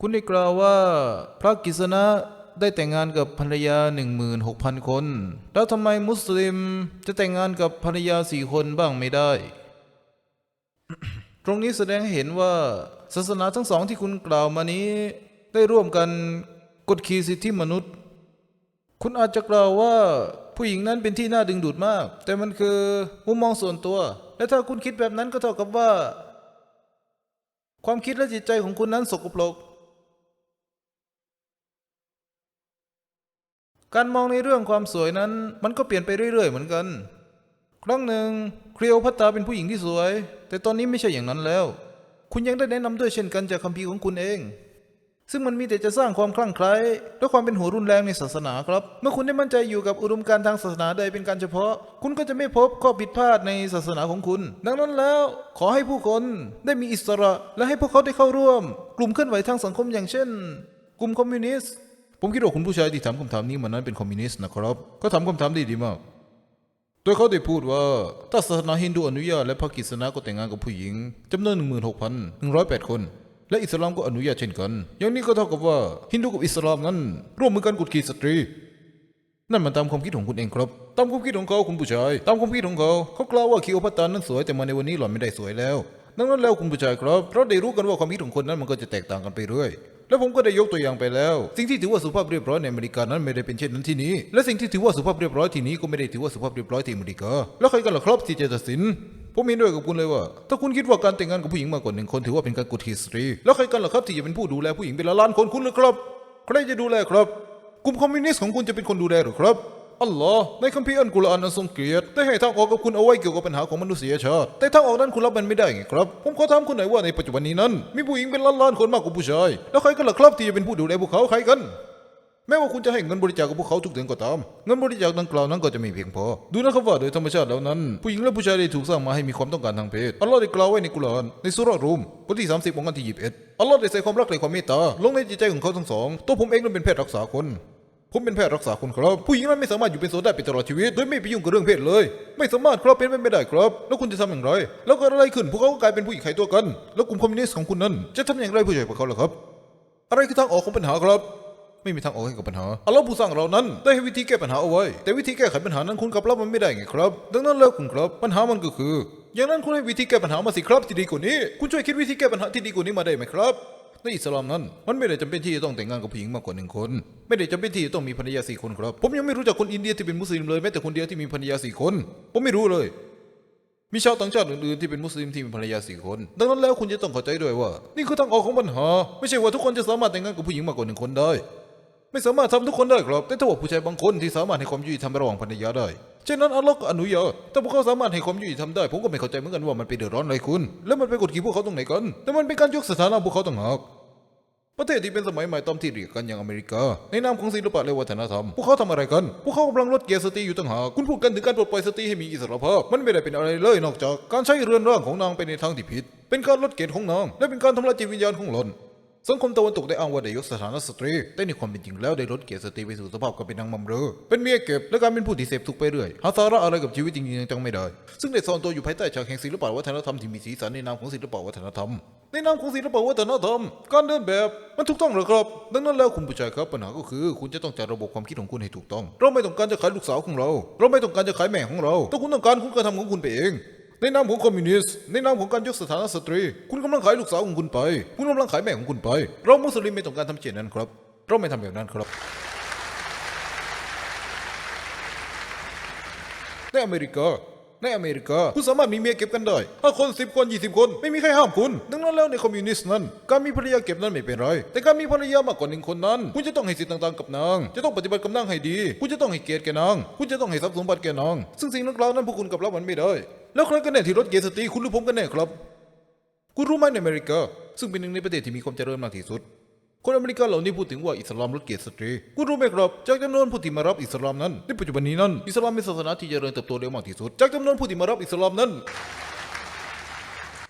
คุณได้กล่าวว่าพระกิษณะได้แต่งงานกับภรรยา 16,000 คน แล้วทำไมมุสลิมจะแต่งงานกับภรรยาสี่คนบ้างไม่ได้ ตรงนี้แสดงให้เห็นว่าศาสนาทั้งสองที่คุณกล่าวมานี้ ได้ร่วมกันกดขี่สิทธิมนุษย์ คุณอาจจะกล่าวว่าผู้หญิงนั้นเป็นที่น่าดึงดูดมาก แต่มันคือมุมมองส่วนตัว และถ้าคุณคิดแบบนั้นก็เท่ากับว่า ความคิดและจิตใจของคุณนั้นสกปรก การมองในเรื่องความสวยนั้น มันก็เปลี่ยนไปเรื่อย ๆ เหมือนกัน ครั้งหนึ่งคลีโอพัตตาเป็นผู้หญิงที่สวย แต่ตอนนี้ไม่ใช่อย่างนั้นแล้ว คุณยังได้แนะนำด้วยเช่นกันจากคัมภีร์ของคุณเอง ซึ่งมันมีแต่จะสร้างความคลั่งไคล้และความเป็นหัวรุนแรงในศาสนาครับ เมื่อคุณได้มั่นใจอยู่กับอุดมการณ์ทางศาสนาใดเป็นการเฉพาะ คุณก็จะไม่พบข้อผิดพลาดในศาสนาของคุณ ดังนั้นแล้วขอให้ผู้คนได้มีอิสระ และให้พวกเขาได้เข้าร่วม กลุ่มเคลื่อนไหวทางสังคมอย่างเช่น กลุ่มคอมมิวนิสต์ ผมคิดว่าคุณผู้ชายที่ถามคำถามนี้มันนั้นเป็นคอมมิวนิสต์นะครับเขาถามคำถามได้ดีมากโดยเขาได้พูดว่าถ้าศาสนาฮินดูอนุญาตและพระกิษณะก็แต่งงานกับผู้หญิงจำนวน 16,108 คน และอิสลามก็อนุญาตเช่นกัน อย่างนี้ก็เท่ากับว่าฮินดูกับอิสลามนั้น ร่วมมือกันกดขี่สตรี นั่นมันตามความคิดของคุณเองครับ ตามความคิดของเขาคุณผู้ชาย ตามความคิดของเขาเขากล่าวว่าคิโอพัตตรานั้นสวยแต่มาในวันนี้หล่อนไม่ได้สวยแล้วดังนั้นแล้วคุณผู้ชายครับเราได้รู้กันว่าความคิดของคนนั้นมันก็จะแตกต่างกันไปเรื่อย และผมก็ได้ยกตัวอย่างไปแล้ว สิ่งที่ถือว่าสุภาพเรียบร้อยในอเมริกานั้นไม่ได้เป็นเช่นนั้นที่นี้ และสิ่งที่ถือว่าสุภาพเรียบร้อยที่นี้ก็ไม่ได้ถือว่าสุภาพเรียบร้อยที่อเมริกาแล้วใครกันล่ะครับที่จะตัดสินผมเห็นด้วยกับคุณเลยว่า ถ้าคุณคิดว่าการแต่งงานกับผู้หญิงมากกว่าหนึ่งคนถือว่าเป็นการกดขี่สตรี แล้วใครกันล่ะครับที่จะเป็นผู้ดูแลผู้หญิงเป็นล้านคนคุณหรือครับ ใครจะดูแลครับ กลุ่มคอมมิวนิสต์ของคุณจะเป็นคนดูแลหรือครับ อัลลอฮ์ในคัมภีร์อัลกุรอานอันทรงเกียรติได้ให้ทางออกกับคุณเอาไว้เกี่ยวกับปัญหาของมนุษยชาติ แต่ทางออกนั้นคุณรับมันไม่ได้ไงครับ ผมขอถามคุณหน่อยว่าในปัจจุบันนี้นั้น มีผู้หญิงเป็นล้านๆคนมากกว่าผู้ชาย แล้วใครกันล่ะครับที่จะเป็นผู้ดูแลพวกเขาใครกันแม้ว่าคุณจะให้เงินบริจาคกับพวกเขาทุกเดือนก็ตาม เงินบริจาคดังกล่าวนั้นก็จะไม่เพียงพอ ดูนะครับว่าโดยธรรมชาติแล้วนั้น ผู้หญิงและผู้ชายได้ถูกสร้างมาให้มีความต้องการทางเพศ อัลลอฮ์ได้กล่าวไว้ในกุรอานในสุรรูมบทที่ 30วงกันที่ 21 อัลลอฮ์ได้ใส่ความรักและความเมตตาลงในจิตใจของเขาทั้งสอง ตัวผมเองนั้นเป็นแพทย์รักษาคน ผมเป็นแพทย์รักษาคนครับ ผู้หญิงนั้นไม่สามารถอยู่เป็นโสดได้ไปตลอดชีวิตโดยไม่ไปยุ่งกับเรื่องเพศเลย ไม่สามารถครับเป็นไปไม่ได้ครับ แล้วคุณจะทำอย่างไร แล้วเกิดอะไรขึ้นพวกเขาก็กลายเป็นผู้หญิงไข่ตัวกัน แล้วกลุ่มคอมมิวนิสต์ของคุณนั้น จะทำอย่างไรเพื่อช่วยพวกเขาล่ะครับ อะไรคือทางออกของปัญหาครับ ไม่มีทางออกให้กับปัญหาอัลลอฮ์ผู้สร้างเรานั้น ได้ให้วิธีแก้ปัญหาเอาไว้ แต่วิธีแก้ไขปัญหานั้นคุณกลับรับมันไม่ได้ไงครับ ดังนั้นแล้วคุณครับปัญหามันก็คือ อย่างนั้นคุณให้วิธีแก้ปัญหามาสิครับที่ดีกว่านี้ คุณช่วยคิดวิธีแก้ปัญหาที่ดีกว่านี้มาได้ไหมครับ ในอิสลามนั้น มันไม่ได้จำเป็นที่จะต้องแต่งงานกับผู้หญิงมากกว่าหนึ่งคน ไม่ได้จำเป็นที่จะต้องมีภรรยาสี่คนครับ ผมยังไม่รู้จักคนอินเดียที่เป็นมุสลิมเลยแม้แต่คนเดียวที่มีภรรยาสี่คน ผมไม่รู้เลย มีชาวต่างชาติอื่นๆที่เป็นมุสลิมที่มีภรรยาสี่คน ดังนั้นแล้วคุณจะต้องเข้าใจด้วยว่า นี่คือทางออกของปัญหา ไม่ใช่ว่าทุกคนจะสามารถแต่งงานกับผู้หญิงมากกว่าหนึ่งคนได้ ไม่สามารถทำทุกคนได้ครับ แต่ถ้าว่าผู้ชายบางคนที่สามารถให้ความยุติธรรมระหว่างภรรยาได้เช่นนั้นอัลลอฮ์ก็อนุญาตถ้าพวกเขาสามารถให้ความยุติธรรมได้ ผมก็ไม่เข้าใจเหมือนกันว่ามันไปเดือดร้อนอะไรคุณ แล้วมันไปกดขี่พวกเขาตรงไหนกัน แต่มันเป็นการยกสถานะพวกเขาต่างหาก ประเทศที่เป็นสมัยใหม่ตามที่เรียกกันอย่างอเมริกา ในนามของศิลปะและวัฒนธรรม พวกเขาทำอะไรกัน พวกเขากำลังลดเกียร์สตรีอยู่ต่างหากคุณพูดกันถึงการปลดปล่อยสตรีให้มีอิสรภาพ มันไม่ได้เป็นอะไรเลยนอกจาก การใช้เรือนร่างของนางไปในทางที่ผิด เป็นการลดเกียรติของนาง และเป็นการทำลายจิตวิญญาณของหล่อน สังคมตะวันตกได้อ้างว่าได้ยกสถานะสตรี แต่ในความเป็นจริงแล้วได้ลดเกียรติสตรีไปสู่สภาพการเป็นนางมัมเรอเป็นเมียเก็บและการเป็นผู้ที่เสพทุกข์ไปเรื่อยหาสาระอะไรกับชีวิตจริงๆจังไม่ได้ ซึ่งได้ซ่อนตัวอยู่ภายใต้ฉากแห่งศิลปะวัฒนธรรมที่มีสีสันในนามของศิลปะวัฒนธรรมในนามของศิลปะวัฒนธรรมการเดินแบบมันถูกต้องหรือครับ ดังนั้นแล้วคุณผู้ชายครับปัญหาก็คือ คุณจะต้องจัดระบบความคิดของคุณให้ถูกต้อง เราไม่ต้องการจะขายลูกสาวของเรา เราไม่ต้องการจะขายแม่ของเราแต่คุณต้องการคุณก็ทำของคุณไปเอง ในนามของคอมมิวนิสต์ในนามของการยกสถานะสตรี คุณกำลังขายลูกสาวของคุณไป คุณกำลังขายแม่ของคุณไป เรามุสลิมไม่ต้องการทำเช่นนั้นครับ เราไม่ทำแบบนั้นครับในอเมริกาในอเมริกา คุณสามารถมีเมียเก็บกันได้ห้าคนสิบคนยี่สิบคน ไม่มีใครห้ามคุณ ดังนั้นแล้วในคอมมิวนิสต์นั้น การมีภรรยาเก็บนั้นไม่เป็นไร แต่การมีภรรยามากกว่าหนึ่งคนนั้น คุณจะต้องให้สิทธิต่างๆกับนาง จะต้องปฏิบัติกับนางให้ดี คุณจะต้องให้เกียรติแก่นาง คุณจะต้องให้ทรัพย์สมบัติแกนาง ซึ่งสิ่งนั้นกล่าวนั้นพวกคุณกับรับมันไม่ได้ แล้วใครกันแน่ที่ลดเกียรติสตรีคุณหรือผมกันแน่ครับ คุณรู้ไหมในอเมริกา ซึ่งเป็นหนึ่งในประเทศที่มีความเจริญมากที่สุด คนอเมริกันเหล่านี้พูดถึงว่าอิสลามลดเกียรติสตรี คุณรู้ไหมครับ จากจำนวนผู้ที่มารับอิสลามนั้น ในปัจจุบันนี้นั้น อิสลามเป็นศาสนาที่เจริญเติบโตเร็วมากที่สุด จากจำนวนผู้ที่มารับอิสลามนั้น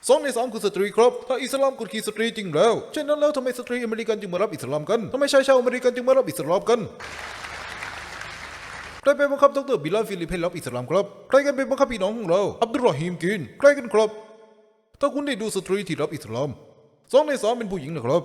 สองในสามคือสตรีครับ ถ้าอิสลามกดขี่สตรีจริงแล้วเช่นนั้นแล้วทำไมสตรีอเมริกันจึงมารับอิสลามกันทำไมชายชาวอเมริกันจึงมารับอิสลามกัน ใครเป็นบังคับดรบิลลาฟิลิปให้รับอิสลามครับ ใครกันเป็นบังคับพี่น้องของเรา อับดุลรอฮีมกิน ใครกันครับ ถ้าคุณได้ดูสตรีที่รับอิสลามสองในสามเป็นผู้หญิงนะครับ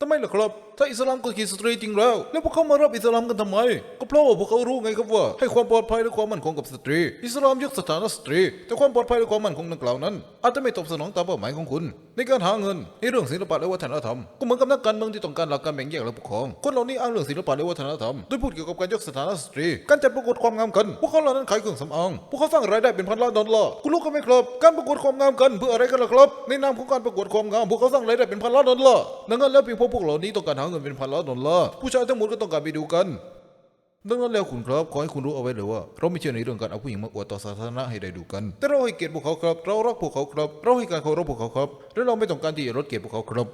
ทำไมล่ะครับ ถ้าอิสลามกดขี่สตรีจริงแล้ว แล้วพวกเขามารับอิสลามกันทำไม ก็เพราะว่าพวกเขารู้ไงครับว่า ให้ความปลอดภัยและความมั่นคงกับสตรี อิสลามยกสถานะสตรี แต่ความปลอดภัยและความมั่นคงดังกล่าวนั้น อาจจะไม่ตอบสนองตามเป้าหมายของคุณในการหาเงินในเรื่องศิลปะและวัฒนธรรมก็เหมือนกับนักการเมืองที่ต้องการหลักการแบ่งแยกและปกครอง คนเหล่านี้อ้างเรื่องศิลปะและวัฒนธรรมโดยพูดเกี่ยวกับการยกสถานะสตรี การจัดประกวดความงามกัน พวกเขาเหล่านั้นขายเครื่องสำอาง พวกเขาสร้างรายได้เป็นพันล้านดอลลาร์คุณรู้กันไหมครับการประกวดความงามกันเพื่ออะไรกันล่ะครับ ในนามของการประกวดความงามพวกเขาสร้างรายได้เป็นพันล้านดอลลาร์ดังนั้นแล้วเพียงพราะพวกเหล่านี้ต้องการหาเงินเป็นพันล้านดอลลาร์ผู้ชายทั้งหมดก็ต้องการไปดูกัน ดังนั้นแล้วคุณครับขอให้คุณรู้เอาไว้เลยว่า เราไม่เชื่อในเรื่องการเอาผู้หญิงมาอวดต่อสาธารณะให้ได้ดูกัน แต่เราให้เกียรติพวกเขาครับ เรารักพวกเขาครับ เราให้การเคารพพวกเขาครับ และเราไม่ต้องการที่จะลดเกียรติพวกเขาครับ